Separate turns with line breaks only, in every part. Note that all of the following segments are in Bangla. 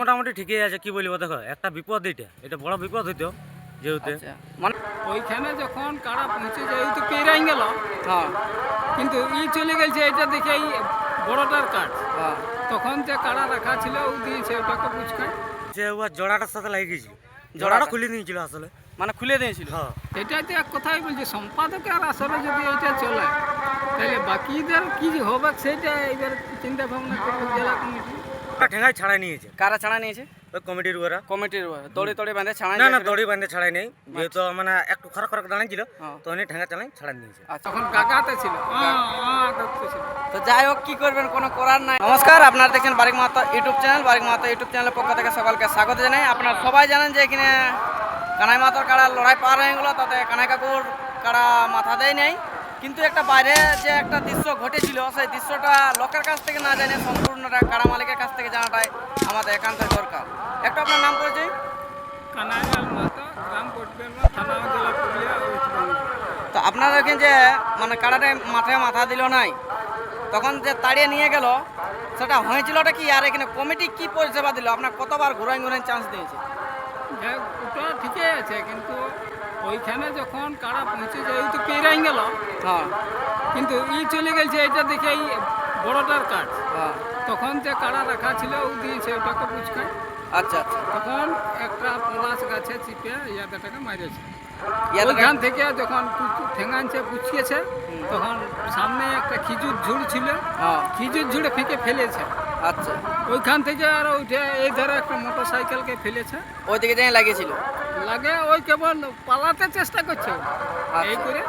মোটামুটি ঠিকই আছে কি বলব দেখো একটা বিপদ এটা এটা বড় বিপদ হইতো যেহেতু।
আচ্ছা। মানে
ওইখানে যখন কারা পৌঁছে যায় ওই তো পেরাই গেল।
হ্যাঁ।
কিন্তু ই চলে গেছে এটা দেখে এই বড়টার কাজ।
হ্যাঁ।
তখন যে কারা রাখা ছিল ও দিয়েছে ওটাকে পুচকা
যে ও জোড়াটার সাথে লাগিয়ে গেছিল। জোড়াটা খুলে নিয়েছিল আসলে।
মানে খুলে দিয়েছিল।
হ্যাঁ।
এটাই তো এক কথাই বলছি সম্পাদকের আসলে যদি এটা চলে তাহলে বাকিদের কি হবে সেটা এবার চিন্তা ভাবনা করবে জেলা কমিটি।
ঠেঙায় ছাড়াই নিয়েছে।
কারা ছাড়া নিয়েছে?
ওই কমিটির ওরা।
কমিটির দড়ি তড়ি বাঁধে ছাড়া
না না দড়ি বাঁধে ছাড়াই নেই। যেহেতু মানে একটু খারাপ খারাপ দাঁড়িয়েছিল। তো উনি ঠেঙা চালাই ছাড়াই নিয়েছে।
আচ্ছা
তখন গাগাতে ছিল।
তো যাই হোক কি করবেন কোনো করার নাই। নমস্কার আপনারা দেখছেন বারিক মাতা ইউটিউব চ্যানেল। বারিক মাতা ইউটিউব চ্যানেলের পক্ষ থেকে সকলকে স্বাগত জানাই। আপনারা সবাই জানেন যে এখানে কানাই মাতার কাড়া লড়াই পার হয়ে গেলো তাতে কানাই কাকুর কাড়া মাথা দেয় নেই। কিন্তু একটা বাইরে যে একটা দৃশ্য ঘটেছিল সেই দৃশ্যটা লোকের কাছ থেকে না জানে সম্পূর্ণটা কারা মালিকের কাছ থেকে জানাটাই আমাদের একান্ত দরকার। একটু আপনার নাম পরিচয়?
বেঙ্গল
তো আপনারা দেখেন যে মানে কাড়াটা মাথায় মাথা দিল নাই তখন যে তাড়িয়ে নিয়ে গেল সেটা হয়েছিলটা কি? আর এখানে কমিটি কি পরিষেবা দিল? আপনার কতবার ঘুরাই ঘুরাই চান্স দিয়েছে?
ওটা ঠিকই আছে কিন্তু ওইখানে যখন কারা পৌঁছে যায় তো পেরাই গেল।
হ্যাঁ।
কিন্তু ই চলে গেছে এটা দেখে এই বড়টার কাজ।
হ্যাঁ।
তখন যে কারা রাখা ছিল ও দিয়েছে ওটাকে পুচকা।
আচ্ছা আচ্ছা।
তখন একটা পলাশ গাছে চিপে ইয়াদাটাকে
ইয়াদাটা-
ওইখান থেকে যখন ঠেঙানছে পুচিয়েছে তখন সামনে একটা খিজুর ঝুড় ছিল।
হ্যাঁ।
খিজুর ঝুড়ে ফেঁকে ফেলেছে।
আচ্ছা।
ওইখান থেকে আর ওইটা এই ধারে একটা মোটর সাইকেলকে ফেলেছে।
ওইদিকে যাই লাগিয়েছিল।
লাগে ওই কেবল পালাতে চেষ্টা করছে। এই
আচ্ছা।
করে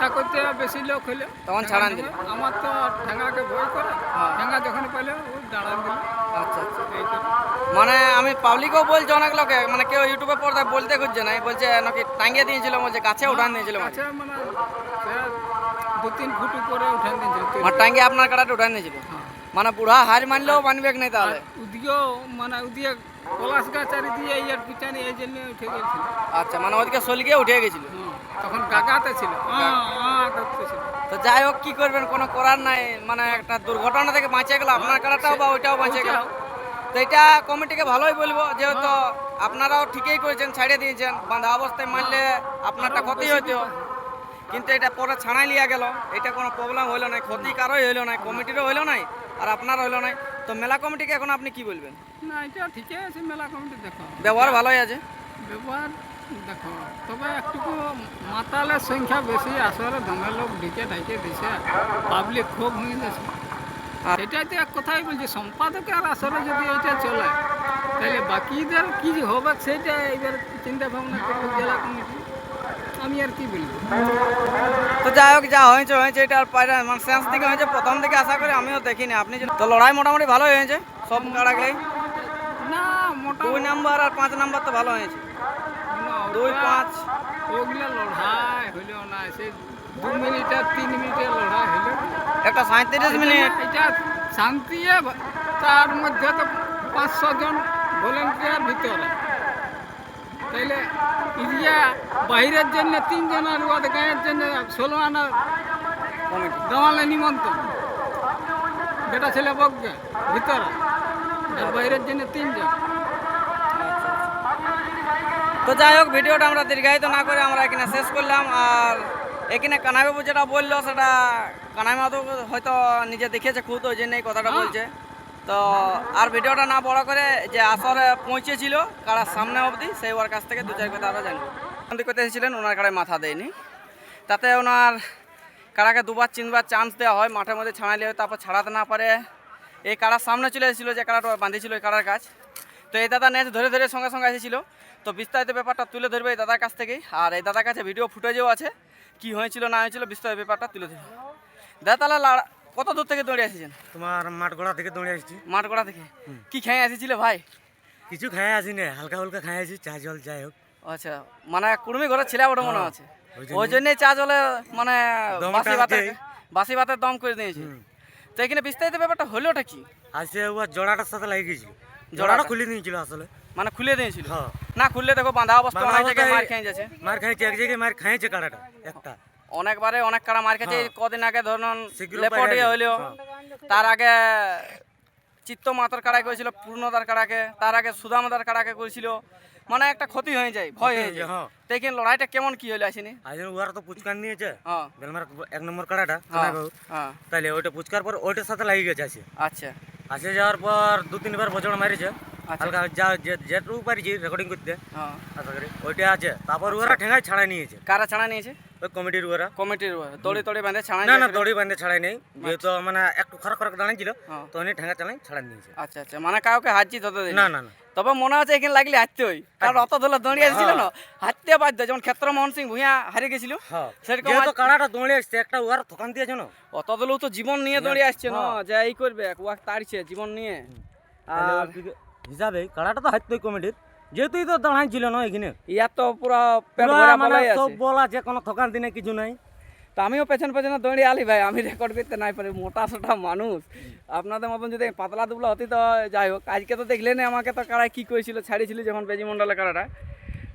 তা করতে বেশি লোক হইলে।
তখন ছাড়ান দিল।
আমার তো ঠেঙ্গাকে ভয় করে।
হ্যাঁ।
ঠেঙ্গা যখন পেলে ওই দাঁড়ান দিল।
আচ্ছা আচ্ছা।
এই
মানে আমি পাবলিকও বলছি অনেক লোকে মানে কেউ ইউটিউবে পর্দায় বলতে খুঁজছে না। বলছে নাকি টাঙ্গিয়ে দিয়েছিল বলছে গাছে উঠান দিয়েছিল
আচ্ছা মানে দু তিন ফুট উপরে উঠান দিয়েছিল।
মানে টাঙ্গিয়ে আপনার কাটাতে উঠান দিয়েছিল।
হ্যাঁ।
মানে বুড়া হার মানলেও মানবে নাই তাহলে।
উদিয়েও মানে উদিয়ে পলাশ গাছ আর দিয়ে ইয়ার পিছানি এই জন্য উঠে গেছিল।
আচ্ছা মানে ওদিকে সলিকে উঠে গেছিল?
তখন গাগাতে ছিল। আহ, আহ করতেছিল
তো যাই হোক কি করবেন কোনো করার নাই মানে একটা দুর্ঘটনা থেকে বাঁচে গেল। আপনার কাটাটাও বা ওইটাও বাঁচে গেল। তো এটা কমিটিকে ভালোই বলব যেহেতু আপনারাও ঠিকই করেছেন ছাড়িয়ে দিয়েছেন। বাঁধা অবস্থায় মারলে আপনারটা ক্ষতি হইতো। কিন্তু এটা পরে ছাড়াই লিয়া গেল। এটা কোনো প্রবলেম হইল না ক্ষতি কারোই হইল না কমিটিরও হইল নাই আর আপনার হইল নাই। তো মেলা কমিটিকে এখন আপনি কি বলবেন?
না এটা ঠিকই আছে মেলা কমিটি দেখো।
ব্যবহার ভালোই আছে?
ব্যবহার দেখো তবে একটুকু মাতালের সংখ্যা বেশি আসলে দমে লোক ঢিকে ঢাকে দিছে পাবলিক খুব হয়ে গেছে।
আর
এটাই তো এক কথাই বলছি সম্পাদকের আসলে যদি এটা চলে তাহলে বাকিদের কি যে হবে সেটা এবার চিন্তা ভাবনা করবে জেলা কমিটি। আমি আর কি বলব?
তো যাই হোক যা হয়েছে হয়েছে এটা আর পাইরা মানে শেষ দিকে হয়েছে প্রথম দিকে আশা করি আমিও দেখিনি। আপনি তো লড়াই মোটামুটি ভালোই হয়েছে সব কাড়াগুলোই
না
দুই নাম্বার আর পাঁচ নাম্বার তো ভালো হয়েছে।
না,
দুই পাঁচ।
ওগুলা লড়াই হইলেও না সে দু মিনিট আর তিন মিনিটের লড়াই হইলেও
একটা সাঁত্রিশ মিনিট।
এটা শান্তি তার মধ্যে তো পাঁচশো জন ভলেন্টিয়ার ভিতরে। তাইলে ইন্ডিয়া বাইরের জন্য তিনজন আর ওদের গাঁয়ের জন্য ষোলো আনা দেওয়ালে নিমন্ত্রণ। বেটা ছেলে বকবে ভিতরে। আর বাইরের জন্য তিনজন।
তো যাই হোক ভিডিওটা আমরা দীর্ঘায়িত না করে আমরা এখানে শেষ করলাম। আর এখানে কানাইবাবু যেটা বলল সেটা কানাই মাধু হয়তো নিজে দেখেছে খুদ ওই জন্য এই কথাটা বলছে। তো আর ভিডিওটা না বড় করে যে আসরে পৌঁছেছিল কারার সামনে অবধি, সেই ওর কাছ থেকে দু চার কথা আমরা জানি করতে এসেছিলেন, ওনার কারায় মাথা দেয়নি। তাতে ওনার কারাকে দুবার, তিনবার চান্স দেওয়া হয়, মাঠের মধ্যে ছাড়াইলে হয়, তারপর ছাড়াতে না পারে। এই কারার সামনে চলে এসেছিল, যে কারাটা বাঁধিয়েছিল এই কারার কাজ তো এই দাদা নেক্সট ধরে ধরে সঙ্গে সঙ্গে এসেছিল। তো বিস্তারিত ব্যাপারটা তুলে ধরবে এই দাদার কাছ থেকেই। আর এই দাদার কাছে ভিডিও ফুটেজও আছে, কি হয়েছিল, না হয়েছিল, বিস্তারিত ব্যাপারটা তুলে ধরবে। দাদা তাহলে কত দূর থেকে দৌড়ে এসেছেন
তোমার মাঠগড়া থেকে দৌড়ে আসছি।
মাঠগড়া থেকে? কি খেয়ে এসেছিলে ভাই?
কিছু খেয়ে আসি না হালকা হালকা খেয়ে আসি চা জল যাই হোক।
আচ্ছা মানে কুড়মি ঘরে ছেলে ওটা মনে আছে?
ওই
জন্যই। চা জলে মানে বাসি
ভাতে
বাসি ভাতের দম করে দিয়েছে তো এখানে বিস্তারিত ব্যাপারটা হলোটা কি?
আসে ও জোড়াটার সাথে লাগিয়ে গেছিল।
জোড়াটা?
খুলে নিয়েছিল আসলে।
মানে খুলে দিয়েছিল?
হ্যাঁ।
না খুললে দেখো বাঁধা অবস্থা মার খেয়ে যাচ্ছে।
মার খাইছে এক জায়গায় মার খেয়েছে কাড়াটা একটা।
অনেকবারে অনেক কারা মার খেয়েছে
হ্যাঁ।
কদিন আগে ধরুন
শীঘ্র
লেপট
বাইরে
ইয়ে হইলেও
হ্যাঁ।
তার আগে চিত্ত মাতার কাড়াই করেছিল পূর্ণদার কাড়াকে তার আগে সুদামাদার কাড়াকে করেছিল। মানে একটা ক্ষতি হয়ে যায় ভয় হয়ে যায়।
হ্যাঁ।
তো এখানে লড়াইটা কেমন কি হলো আসেনি?
আজ ওরা তো পুচকান নিয়েছে।
হ্যাঁ।
বেলমার এক নম্বর কাড়াটা
হ্যাঁ। হ্যাঁ।
তাইলে ওইটা পুচকার পর ওইটার সাথে লাগিয়ে গেছে আছে
আচ্ছা।
আসে যাওয়ার পর দু তিনবার বছর মারিছে। হালকা যা যেটুকু পারিছি রেকর্ডিং করতে।
হ্যাঁ।
আশা করি। ওইটা আছে। তারপর ওরা ঠেঙ্গায় ছাড়াই নিয়েছে।
কারা ছাড়া নিয়েছে?
ওই কমিটির ওরা
কমিটির দড়ি তড়ি বাঁধে ছাড়া
না না দড়ি বান্ধে ছাড়াই নেই। যেহেতু মানে একটু খারাপ খারাপ দাঁড়িয়েছিল
হ্যাঁ।
তো উনি ঠেঙ্গা চালাই ছাড়া নিয়েছে।
আচ্ছা আচ্ছা। মানে কাউকে হাত জিত
না না না।
তবে মনে হচ্ছে এখানে লাগলে হাঁটতে হই। কারণ অত দোলা দড়িয়ে এসেছিল না। হাঁটতে বাধ্য যেমন ক্ষেত্র মোহন সিং ভূঁইয়া হারিয়ে গেছিল।
হ্যাঁ।
সেরকম
কাড়াটা দৌড়ে আসছে একটা ওর থকান দিয়েছে না।
অত দলেও তো জীবন নিয়ে দড়িয়ে আসছে না।
হ্যাঁ।
যে এই করবে ওয়াক তাড়ছে জীবন নিয়ে। আর
হিসাবে কাড়াটা তো হাঁটতোই কমিটির। যেহেতুই তো দাঁড়াই ছিল না এখানে।
ইয়ার তো পুরো পেট
পুরা
ভরা
মানে সব
আছে।
বল আছে কোনো থকান দিনে কিছু নাই।
তো আমিও পেছন পেছনে দৌড়ে আলি ভাই আমি রেকর্ড করতে নাই পারি মোটা সোটা মানুষ। আপনাদের মতন যদি পাতলা দুবলা হতি তো যাই হোক আজকে তো দেখলে দেখলেন আমাকে তো কাড়াই কি করেছিল ছাড়িয়েছিল যখন বেজি মন্ডলের কাড়াটা।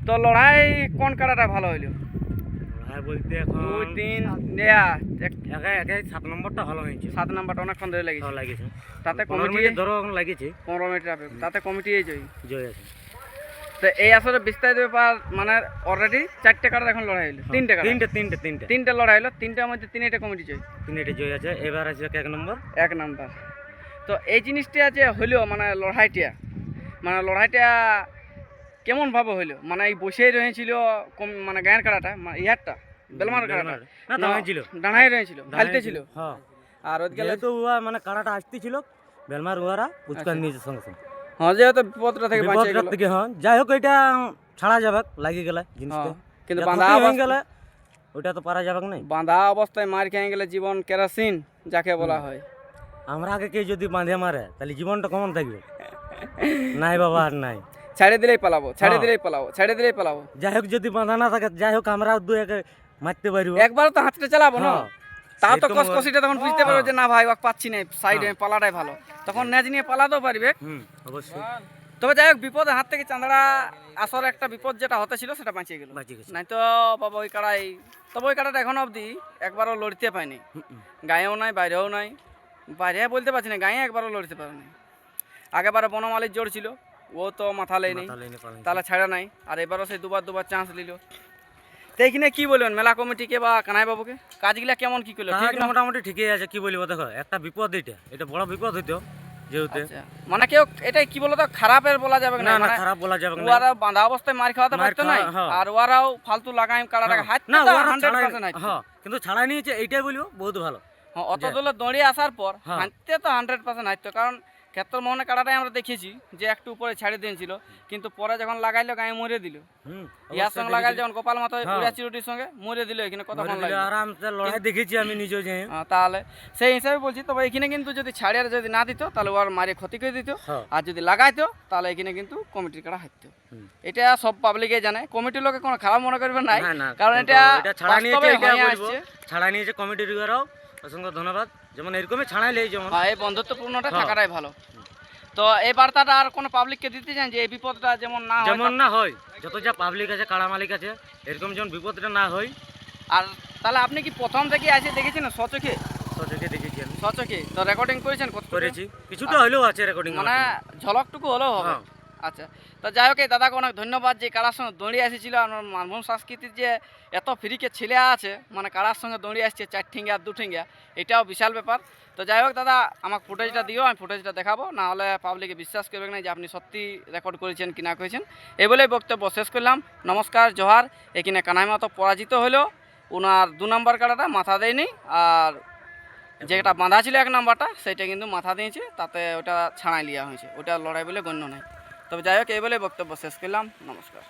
তো লড়াই কোন কাড়াটা ভালো হইল?
হ্যাঁ বলতে এখন
দুই তিন নেয়া এক-
একে একে সাত নম্বরটা ভালো হয়েছে
সাত নাম্বারটা অনেকক্ষণ ধরে লেগেছে।
ভালো লাগিয়েছে
তাতে কমিটি
ধরো লাগিয়েছে
পনেরো মিনিট তাতে কমিটি এই জয়ী।
জয় আছে।
তো এই আসলে বিস্তারিত ব্যাপার মানে অলরেডি চারটে কাটার এখন লড়াই হলো তিনটে
তিনটে তিনটে তিনটে।
তিনটে লড়াই হলো তিনটার মধ্যে তিনটে কমিটি জয়ী।
তিনটে জয় আছে। এবার আছে এক নম্বর
এক নাম্বার তো এই জিনিসটা যে হইল মানে লড়াইটা মানে লড়াইটা কেমন ভাবে হইল? মানে এই বসেই রয়েছিল কম- মানে গায়ের কাড়াটা মানে ইয়ারটা বেলমার কাড়াটা? ডানাই রয়েছিল ফালতে ছিল।
হ্যাঁ।
আর ওদিকে
যেহেতু উয়া মানে কাড়াটা আসতেছিল বেলমার উয়ারা পুচকান নিয়েছে সঙ্গে সঙ্গে।
হ্যাঁ যেহেতু বিপদটা থেকে বাঁচিয়ে
থেকে হ্যাঁ যাই হোক এটা ছাড়া যাবে লাগিয়ে গেলে জিনিসটা।
হ্যাঁ, কিন্তু বাঁধা
হয়ে গেলে ওটা তো পারা যাবে না
বাঁধা অবস্থায় মার খেয়ে গেলে জীবন কেরোসিন যাকে বলা হয়।
আমরা আগে কেউ যদি বাঁধে মারে তাহলে জীবনটা কেমন থাকবে? নাই বাবা আর নাই।
ছেড়ে দিলেই পালাবো ছেড়ে
হ্যাঁ।
দিলেই পালাবো ছেড়ে দিলেই পালাবো।
যাই হোক যদি বাঁধা না থাকে যাই হোক আমরা দু একে মারতে পারব।
একবার তো হাতটা চালাবো না?
হ্যাঁ।
তাও তো
সেরকম
কস
ওর-
কষিটা তখন বুঝতে পারবে
হ্যাঁ।
যে না ভাই ওকে পাচ্ছি না সাইডে পালাটাই ভালো। তখন ন্যাজ নিয়ে পালাতেও পারবে।
অবশ্যই।
তবে যাই হোক বিপদের হাত থেকে চাঁদড়া আসর একটা বিপদ যেটা হতে ছিল সেটা বাঁচিয়ে গেল। নাই তো বাবা ওই কাড়াই তবে ওই কাড়াটা এখন অবধি একবারও লড়তে পায়নি। গায়েও নাই বাইরেও নাই। বাইরে বলতে পারছি না গায়ে একবারও লড়তে পারেনি। আগেবারে বনমালির জোর ছিল। ও তো মাথা লেয়নি। তাহলে ছাড়া নাই। আর এবারও সেই দুবার দুবার চান্স নিল তো এইখানে কি বলবেন? মেলা কমিটিকে বা কানাই বাবুকে? কাজগুলা কেমন কি করল?
মোটামুটি ঠিকই আছে কি বলব দেখো একটা বিপদ এটা এটা বড় বিপদ হইতো যেহেতু।
আচ্ছা। মানে কেউ এটাই কি বলতো খারাপের বলা যাবে
না
না
না
মানে
খারাপ বলা যাবে না
ওরা বাঁধা অবস্থায় মার খাওয়াতে পারতো নাই?
হ্যাঁ।
আর ওরাও ফালতু লাগাই কাড়াটাকে হাত
না
না
ওরা
হান্ড্রেড
ছাড়াই
পার্সেন্ট
হ্যাঁ কিন্তু ছাড়াই নিয়েছে এইটাই বলব বহুত ভালো।
অত দূরে দৌড়িয়ে আসার পর
হ্যাঁ।
হাঁটতে তো হান্ড্রেড পার্সেন্ট হাঁটতো কারণ ক্ষেত্র মোহনের কাড়াটাই আমরা দেখেছি যে একটু উপরে ছাড়ে দিয়েছিল। কিন্তু পরে যখন লাগাইলো গায়ে মরে দিল। ইয়ার সঙ্গে লাগাইল যখন গোপাল মাথা
হ্যাঁ।
উড়া চিরুটির সঙ্গে মরে দিল এখানে কতক্ষণ লাগল
আরামসে লড়াই দেখেছি আমি নিজেও যে।
হ্যাঁ, তাহলে সেই হিসাবে বলছি তবে এখানে কিন্তু যদি ছাড়িয়ে যদি না দিত তাহলে ওর মারে ক্ষতি করে দিত।
হ্যাঁ।
আর যদি লাগাইতো তাহলে এখানে কিন্তু কমিটির কাটা হাঁটতো। এটা সব পাবলিকে জানে। কমিটির লোকে কোনো খারাপ মনে করবে নাই।
না
কারণ এটা
ছাড়া নিয়েছে। ছাড়া নিয়েছে কমিটির অসংখ্য ধন্যবাদ। যেমন এরকমই ছাড়াইলেই যেমন।
হ্যাঁ, এই বন্ধুত্বপূর্ণটা
হ্যাঁ।
থাকাটাই ভালো। তো এই বার্তাটা আর কোনো পাবলিককে দিতে চান যে এই বিপদটা যেমন না
যেমন না হয় যত যা পাবলিক আছে কাড়া মালিক আছে এরকম যেমন বিপদটা না হয়।
আর তাহলে আপনি কি প্রথম থেকে এসে দেখেছেন সচকে
সচকে দেখেছি
সচকে তো রেকর্ডিং করেছেন কত
করেছি। কিছুটা হলেও আছে রেকর্ডিং
মানে ঝলকটুকু হলেও হবে।
হ্যাঁ।
আচ্ছা। তো যাই হোক দাদাকে অনেক ধন্যবাদ যে কারার সঙ্গে দৌড়িয়ে এসেছিল। আমার মানভূম সংস্কৃতির যে এত ফ্রিকে ছেলে আছে মানে কারার সঙ্গে দৌড়িয়ে আসছে চার ঠিঙ্গা দু ঠিঙ্গা, এটাও বিশাল ব্যাপার। তো যাই হোক, দাদা আমাকে ফুটেজটা দিও, আমি ফুটেজটা দেখাবো। না হলে পাবলিকে বিশ্বাস করবে না যে আপনি সত্যি রেকর্ড করেছেন কি না করেছেন। এই বলেই বক্তব্য শেষ করলাম। নমস্কার, জোহার। এখানে কানাই মতো পরাজিত হলো। ওনার দু নম্বর কাটাটা মাথা দেয়নি। আর যেটা বাঁধা ছিল এক নাম্বারটা সেটা কিন্তু মাথা দিয়েছে। তাতে ওটা ছাড়াই লিয়া হয়েছে। ওটা লড়াই বলে গণ্য নয় তবে যাই হোক এই বলে বক্তব্য শেষ করলাম। নমস্কার।